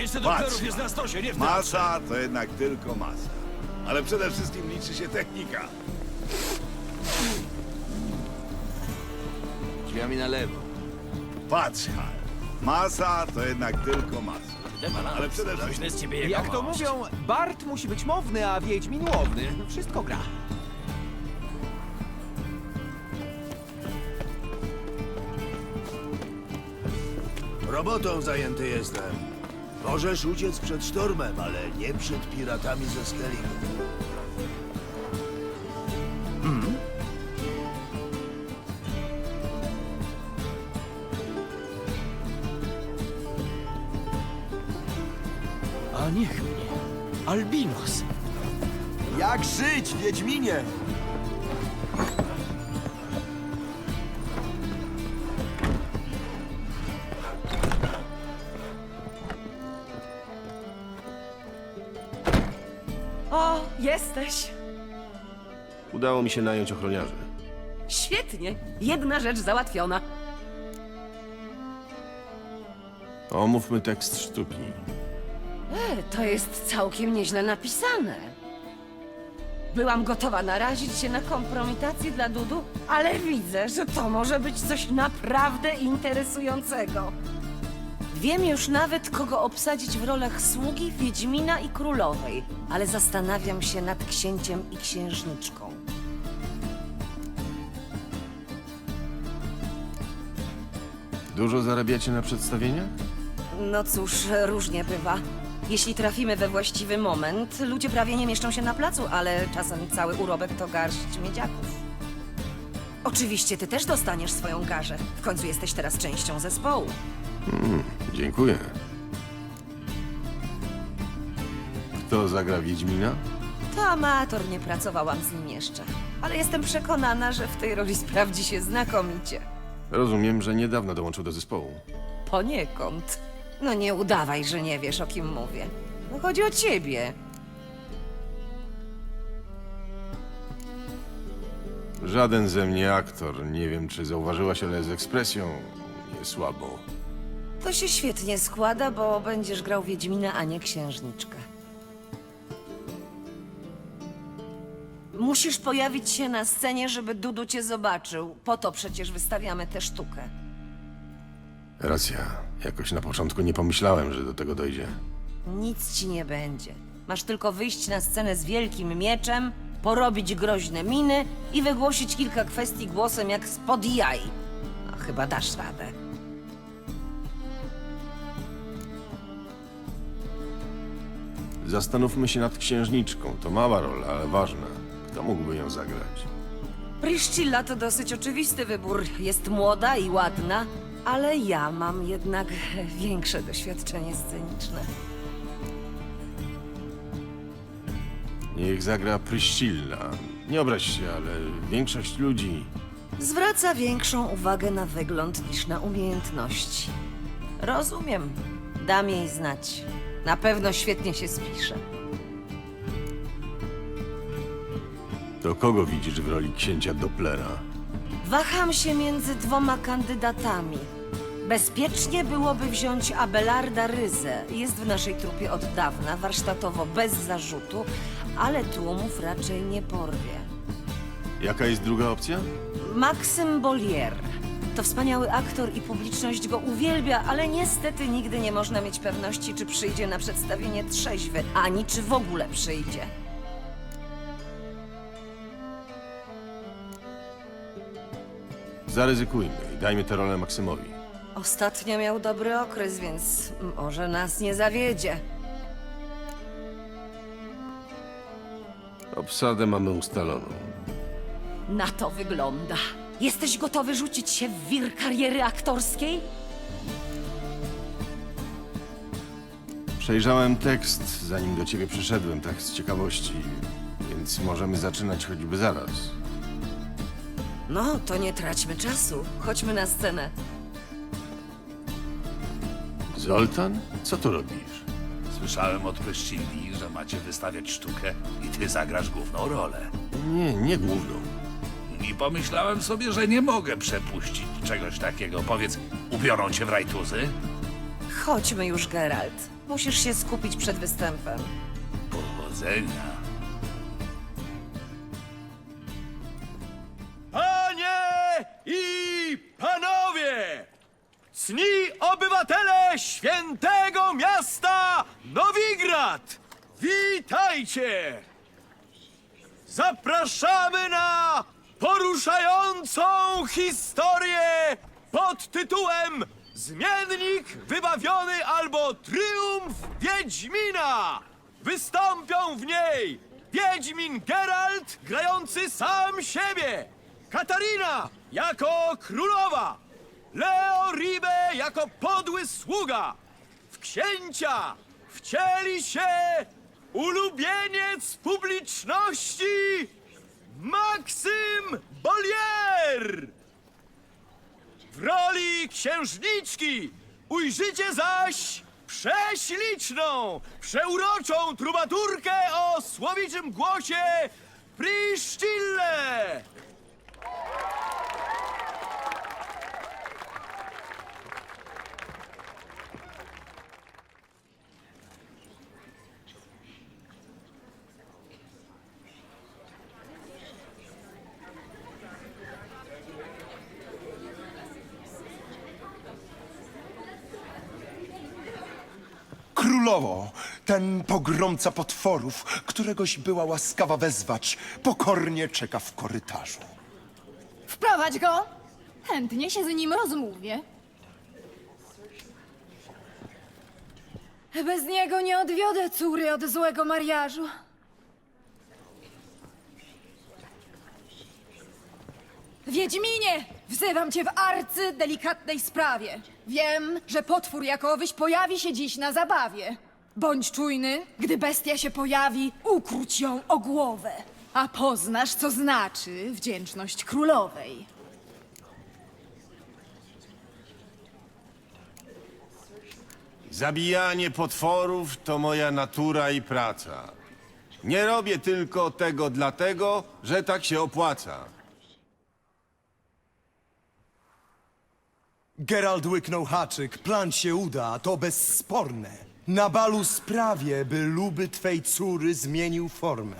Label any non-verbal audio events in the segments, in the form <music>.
Miejsce doktorów jest na stosie, nie w teatrze. Masa to jednak tylko masa. Ale przede wszystkim liczy się technika. Drzwiami na lewo. Patrz, Hal. Masa to jednak tylko masa. Ale przede wszystkim... Groźny z ciebie Jak to mówią, Bart musi być mowny, a Wiedźmin łowny. Wszystko gra. Robotą zajęty jestem. Możesz uciec przed sztormem, ale nie przed piratami ze Skellige. A niech mnie. Albinos. Jak żyć, Wiedźminie? Udało mi się nająć ochroniarzy. Świetnie. Jedna rzecz załatwiona. Omówmy tekst sztuki. E, to jest całkiem nieźle napisane. Byłam gotowa narazić się na kompromitację dla Dudu, ale widzę, że to może być coś naprawdę interesującego. Wiem już nawet, kogo obsadzić w rolach sługi, Wiedźmina i Królowej, ale zastanawiam się nad księciem i księżniczką. Dużo zarabiacie na przedstawieniach? No cóż, różnie bywa. Jeśli trafimy we właściwy moment, ludzie prawie nie mieszczą się na placu, ale czasem cały urobek to garść miedziaków. Oczywiście ty też dostaniesz swoją garzę. W końcu jesteś teraz częścią zespołu. Dziękuję. Kto zagra Wiedźmina? To amator, nie pracowałam z nim jeszcze. Ale jestem przekonana, że w tej roli sprawdzi się znakomicie. Rozumiem, że niedawno dołączył do zespołu. Poniekąd. No nie udawaj, że nie wiesz, o kim mówię. No chodzi o ciebie. Żaden ze mnie aktor. Nie wiem, czy zauważyłaś, ale z ekspresją nie słabo. To się świetnie składa, bo będziesz grał Wiedźmina, a nie księżniczkę. Musisz pojawić się na scenie, żeby Dudu cię zobaczył. Po to przecież wystawiamy tę sztukę. Racja. Jakoś na początku nie pomyślałem, że do tego dojdzie. Nic ci nie będzie. Masz tylko wyjść na scenę z wielkim mieczem, porobić groźne miny i wygłosić kilka kwestii głosem jak spod jaj. No, chyba dasz radę. Zastanówmy się nad księżniczką. To mała rola, ale ważna. Kto mógłby ją zagrać? Priscilla to dosyć oczywisty wybór. Jest młoda i ładna, ale ja mam jednak większe doświadczenie sceniczne. Niech zagra Priscilla. Nie obraź się, ale większość ludzi Zwraca większą uwagę na wygląd niż na umiejętności. Rozumiem. Dam jej znać. Na pewno świetnie się spisze. To kogo widzisz w roli księcia Dopplera? Waham się między dwoma kandydatami. Bezpiecznie byłoby wziąć Abelarda Ryzę. Jest w naszej trupie od dawna, warsztatowo bez zarzutu, ale tłumów raczej nie porwie. Jaka jest druga opcja? Maksym Bollier. To wspaniały aktor i publiczność go uwielbia, ale niestety nigdy nie można mieć pewności, czy przyjdzie na przedstawienie trzeźwy, ani czy w ogóle przyjdzie. Zaryzykujmy i dajmy tę rolę Maksymowi. Ostatnio miał dobry okres, więc może nas nie zawiedzie. Obsadę mamy ustaloną. Na to wygląda. Jesteś gotowy rzucić się w wir kariery aktorskiej? Przejrzałem tekst, zanim do ciebie przyszedłem, tak z ciekawości, więc możemy zaczynać choćby zaraz. No, to nie traćmy czasu. Chodźmy na scenę. Zoltan? Co tu robisz? Słyszałem od Pryszcili, że macie wystawiać sztukę i ty zagrasz główną rolę. Nie, nie główną. I pomyślałem sobie, że nie mogę przepuścić czegoś takiego. Powiedz, ubiorą cię w rajtuzy? Chodźmy już, Geralt. Musisz się skupić przed występem. Powodzenia. Cni obywatele świętego miasta Nowigrad! Witajcie! Zapraszamy na poruszającą historię pod tytułem Zmiennik wybawiony albo Triumf Wiedźmina! Wystąpią w niej Wiedźmin Geralt grający sam siebie, Katarina jako królowa, Leo Ribe jako podły sługa. W księcia wcieli się ulubieniec publiczności Maksym Bollier! W roli księżniczki ujrzycie zaś prześliczną, przeuroczą trubaturkę o słowiczym głosie Priscille! Królowo, ten pogromca potworów, któregoś była łaskawa wezwać, pokornie czeka w korytarzu. Wprowadź go! Chętnie się z nim rozmówię. Bez niego nie odwiodę córy od złego mariażu. Wiedźminie! Wzywam cię w arcy delikatnej sprawie. Wiem, że potwór jakowyś pojawi się dziś na zabawie. Bądź czujny, gdy bestia się pojawi, ukróć ją o głowę. A poznasz, co znaczy wdzięczność królowej. Zabijanie potworów to moja natura i praca. Nie robię tylko tego dlatego, że tak się opłaca. Gerald łyknął haczyk, plan się uda, to bezsporne. Na balu sprawię, by luby twej córy zmienił formę.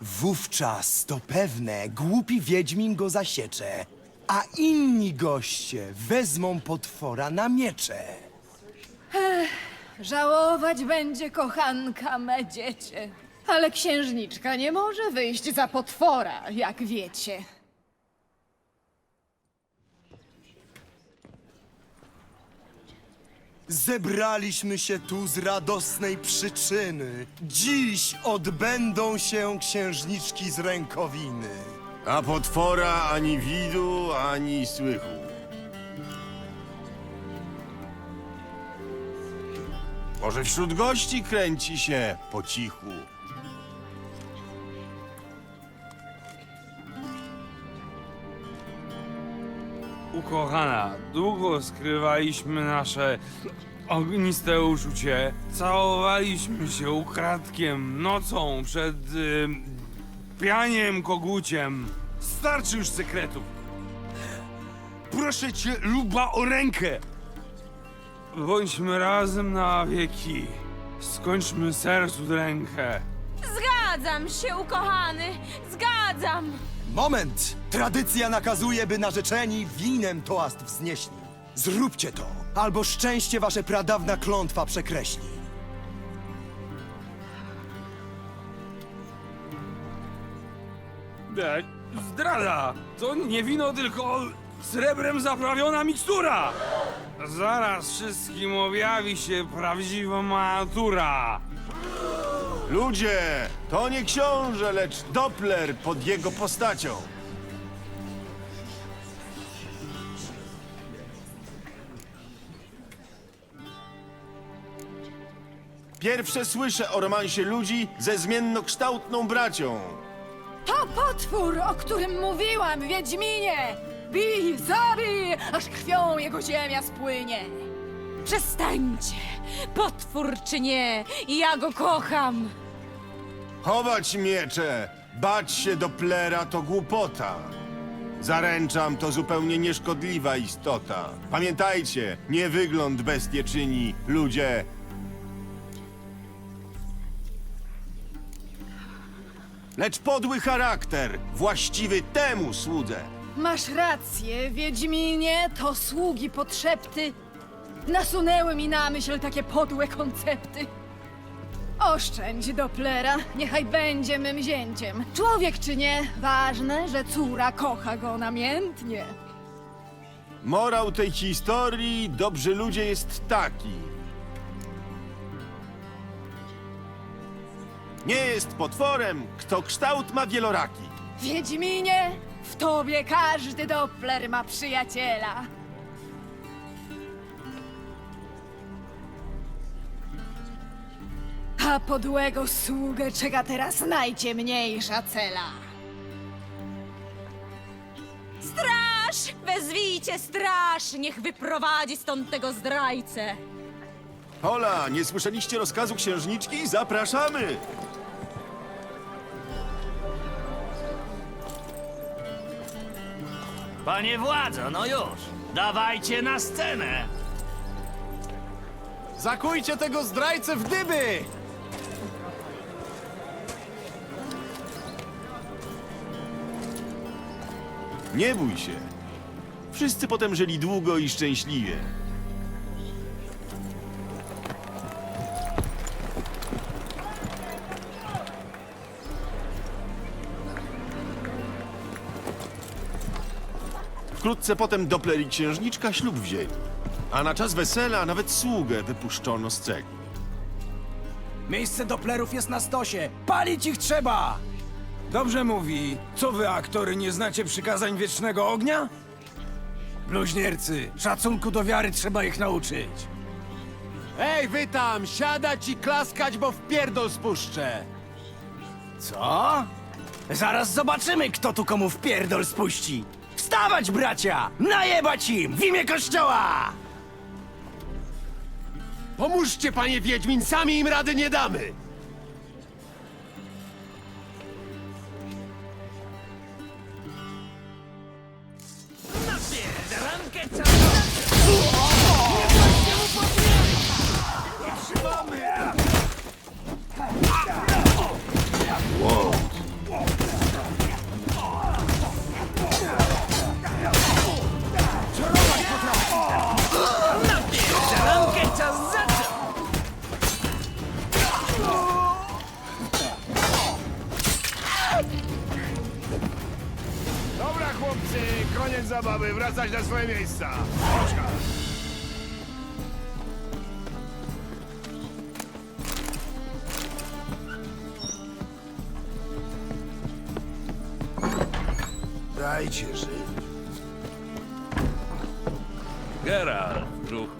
Wówczas to pewne, głupi wiedźmin go zasiecze, a inni goście wezmą potwora na miecze. Żałować będzie kochanka me dziecię. Ale księżniczka nie może wyjść za potwora, jak wiecie. Zebraliśmy się tu z radosnej przyczyny. Dziś odbędą się księżniczki z rękowiny. A potwora ani widu, ani słychu. Może wśród gości kręci się po cichu. Ukochana, długo skrywaliśmy nasze ogniste uczucie. Całowaliśmy się ukradkiem, nocą, przed y, pianiem koguciem. Starczy już sekretów. Proszę cię, luba, o rękę. Bądźmy razem na wieki. Skończmy sercu rękę. Zgadzam się, ukochany! Zgadzam! Moment! Tradycja nakazuje, by narzeczeni winem toast wznieśli. Zróbcie to, albo szczęście wasze pradawna klątwa przekreśli. E, Zdrada! To nie wino, tylko srebrem zaprawiona mikstura! Zaraz wszystkim objawi się prawdziwa natura. Ludzie, to nie książę, lecz Doppler pod jego postacią. Pierwsze słyszę o romansie ludzi ze zmiennokształtną bracią. To potwór, o którym mówiłam, Wiedźminie! Bij, zabij, aż krwią jego ziemia spłynie. Przestańcie! Potwór czy nie, ja go kocham! Chować miecze! Bać się do plera to głupota. Zaręczam, to zupełnie nieszkodliwa istota. Pamiętajcie, nie wygląd bestie czyni, ludzie. Lecz podły charakter, właściwy temu słudze. Masz rację, Wiedźminie, to sługi potrzepty. Nasunęły mi na myśl takie podłe koncepty. Oszczędź Dopplera, niechaj będzie mym zięciem. Człowiek czy nie, ważne, że córa kocha go namiętnie. Morał tej historii, dobrzy ludzie, jest taki. Nie jest potworem, kto kształt ma wieloraki. Wiedźminie, w tobie każdy Doppler ma przyjaciela. A podłego sługę czeka teraz najciemniejsza cela. Straż! Wezwijcie straż! Niech wyprowadzi stąd tego zdrajcę! Hola, nie słyszeliście rozkazu księżniczki? Zapraszamy! Panie władzo, no już! Dawajcie na scenę! Zakujcie tego zdrajcę w dyby! Nie bój się. Wszyscy potem żyli długo i szczęśliwie. Wkrótce potem Doppler i księżniczka ślub wzięli. A na czas wesela nawet sługę wypuszczono z celi. Miejsce Doplerów jest na stosie. Palić ich trzeba! Dobrze mówi. Co wy, aktory, nie znacie przykazań wiecznego ognia? Bluźniercy, szacunku do wiary trzeba ich nauczyć. Ej, wy tam, siadać i klaskać, bo w pierdol spuszczę! Co? Zaraz zobaczymy, kto tu komu w pierdol spuści. Wstawać, bracia! Najebać im w imię kościoła! Pomóżcie, panie Wiedźmin, sami im rady nie damy! だらんけ miejsca. Oczka. Dajcie żyć. Geralt, ruchu.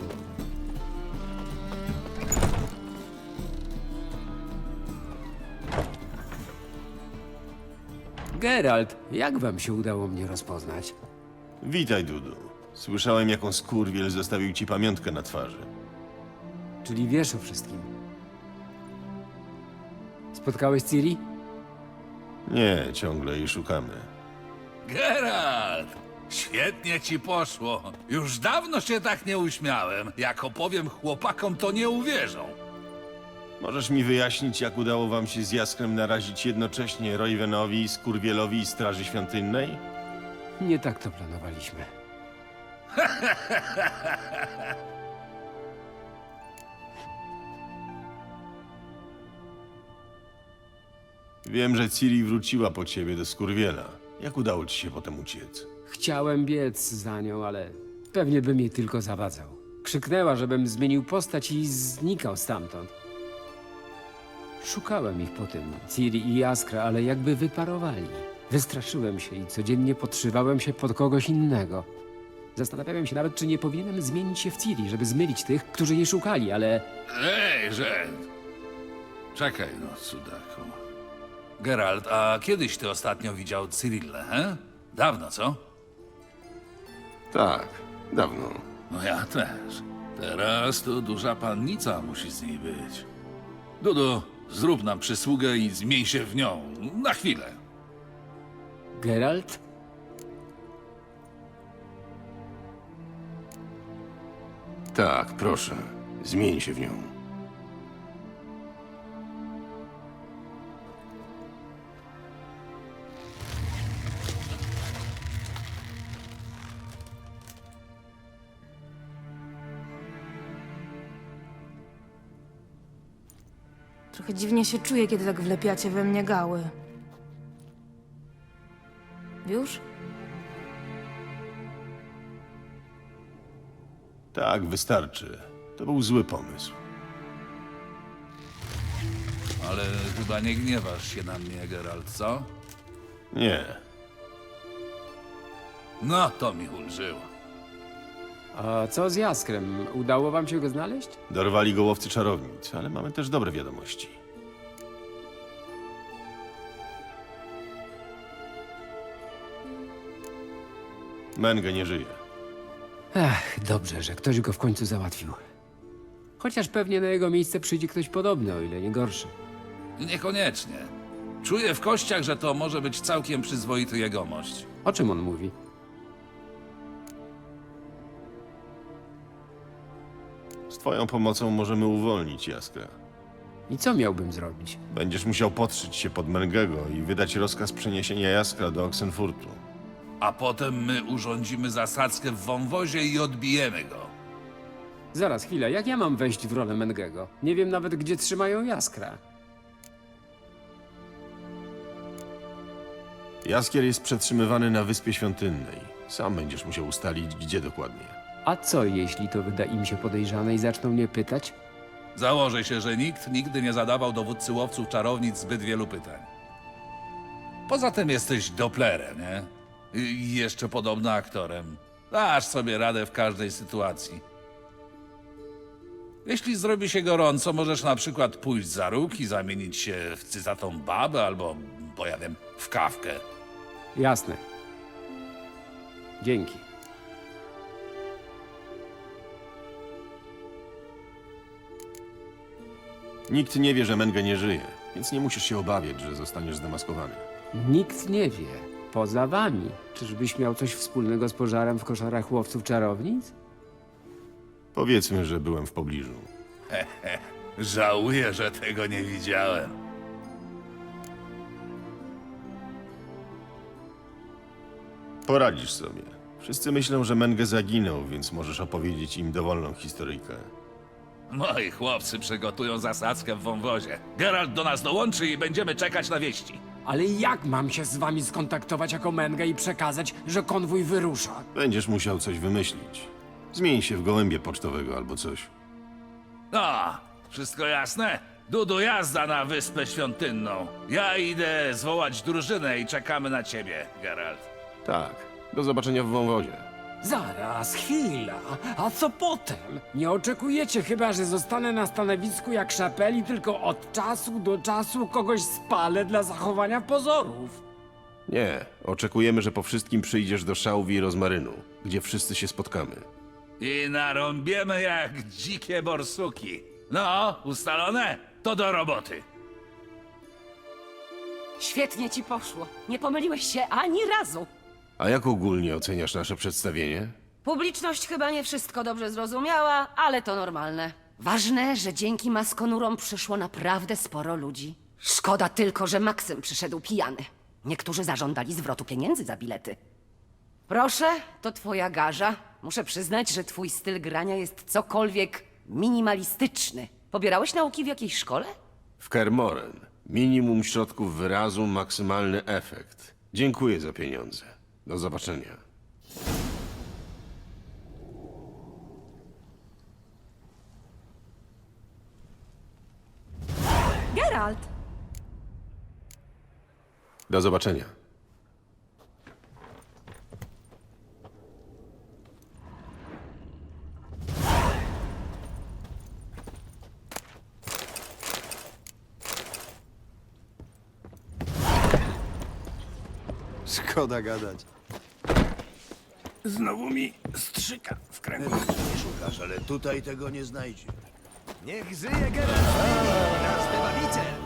Geralt, jak wam się udało mnie rozpoznać? Witaj, Dudu. Słyszałem, jaką skurwiel zostawił ci pamiątkę na twarzy. Czyli wiesz o wszystkim. Spotkałeś Ciri? Nie, ciągle jej szukamy. Geralt! Świetnie ci poszło. Już dawno się tak nie uśmiałem. Jak opowiem chłopakom, to nie uwierzą. Możesz mi wyjaśnić, jak udało wam się z Jaskrem narazić jednocześnie Roywenowi, Skurwielowi i Straży Świątynnej? Nie tak to planowaliśmy. <laughs> Wiem, że Ciri wróciła po ciebie do Skurwiela. Jak udało ci się potem uciec? Chciałem biec za nią, ale pewnie bym jej tylko zawadzał. Krzyknęła, żebym zmienił postać i znikał stamtąd. Szukałem ich potem, Ciri i Jaskra, ale jakby wyparowali. Wystraszyłem się i codziennie podszywałem się pod kogoś innego. Zastanawiałem się nawet, czy nie powinienem zmienić się w Ciri, żeby zmylić tych, którzy jej szukali, ale Ej, Żed! Czekaj no, cudaku. Geralt, a kiedyś ty ostatnio widział Cyrillę, he? Dawno, co? Tak, dawno. No ja też. Teraz to duża pannica musi z niej być. Dudu, zrób nam przysługę i zmień się w nią. Na chwilę. Geralt? Tak, proszę. Zmień się w nią. Trochę dziwnie się czuję, kiedy tak wlepiacie we mnie gały. Już? Tak, wystarczy. To był zły pomysł. Ale chyba nie gniewasz się na mnie, Geralt, co? Nie. No, to mi ulżyło. A co z Jaskrem? Udało wam się go znaleźć? Dorwali go łowcy czarownic, ale mamy też dobre wiadomości. Menge nie żyje. Ech, dobrze, że ktoś go w końcu załatwił. Chociaż pewnie na jego miejsce przyjdzie ktoś podobny, o ile nie gorszy. Niekoniecznie. Czuję w kościach, że to może być całkiem przyzwoity jegomość. O czym on mówi? Z twoją pomocą możemy uwolnić Jaskra. I co miałbym zrobić? Będziesz musiał podszyć się pod Mengego i wydać rozkaz przeniesienia Jaskra do Oxenfurtu. A potem my urządzimy zasadzkę w wąwozie i odbijemy go. Zaraz, chwilę, jak ja mam wejść w rolę Mengego? Nie wiem nawet, gdzie trzymają Jaskra. Jaskier jest przetrzymywany na Wyspie Świątynnej. Sam będziesz musiał ustalić, gdzie dokładnie. A co, jeśli to wyda im się podejrzane i zaczną mnie pytać? Założę się, że nikt nigdy nie zadawał dowódcy łowców czarownic zbyt wielu pytań. Poza tym jesteś Dopplerem, nie? I jeszcze podobno aktorem. Dasz sobie radę w każdej sytuacji. Jeśli zrobi się gorąco, możesz na przykład pójść za róg i zamienić się w cyzatą babę albo, bo ja wiem, w kawkę. Jasne. Dzięki. Nikt nie wie, że Menge nie żyje, więc nie musisz się obawiać, że zostaniesz zdemaskowany. Nikt nie wie. Poza wami. Czyżbyś miał coś wspólnego z pożarem w koszarach łowców czarownic? Powiedzmy, że byłem w pobliżu. <laughs> Żałuję, że tego nie widziałem. Poradzisz sobie. Wszyscy myślą, że Menge zaginął, więc możesz opowiedzieć im dowolną historyjkę. Moi chłopcy przygotują zasadzkę w wąwozie. Geralt do nas dołączy i będziemy czekać na wieści. Ale jak mam się z wami skontaktować jako Mengę i przekazać, że konwój wyrusza? Będziesz musiał coś wymyślić. Zmień się w gołębie pocztowego albo coś. No, wszystko jasne? Dudu, jazda na Wyspę Świątynną. Ja idę zwołać drużynę i czekamy na ciebie, Geralt. Tak. Do zobaczenia w wąwozie. Zaraz, chwila. A co potem? Nie oczekujecie chyba, że zostanę na stanowisku jak szapeli, tylko od czasu do czasu kogoś spalę dla zachowania pozorów. Nie. Oczekujemy, że po wszystkim przyjdziesz do szałwi i rozmarynu, gdzie wszyscy się spotkamy. I narąbiemy jak dzikie borsuki. No, ustalone? To do roboty. Świetnie ci poszło. Nie pomyliłeś się ani razu. A jak ogólnie oceniasz nasze przedstawienie? Publiczność chyba nie wszystko dobrze zrozumiała, ale to normalne. Ważne, że dzięki maskonurom przyszło naprawdę sporo ludzi. Szkoda tylko, że Maksym przyszedł pijany. Niektórzy zażądali zwrotu pieniędzy za bilety. Proszę, to twoja garza. Muszę przyznać, że twój styl grania jest cokolwiek minimalistyczny. Pobierałeś nauki w jakiejś szkole? W Kermoren. Minimum środków wyrazu, maksymalny efekt. Dziękuję za pieniądze. Do zobaczenia. Geralt! Do zobaczenia. Szkoda gadać. Znowu mi strzyka w kręgu. Nie szukasz, ale tutaj tego nie znajdzie. Niech żyje Geralt! Nasz wybawiciel!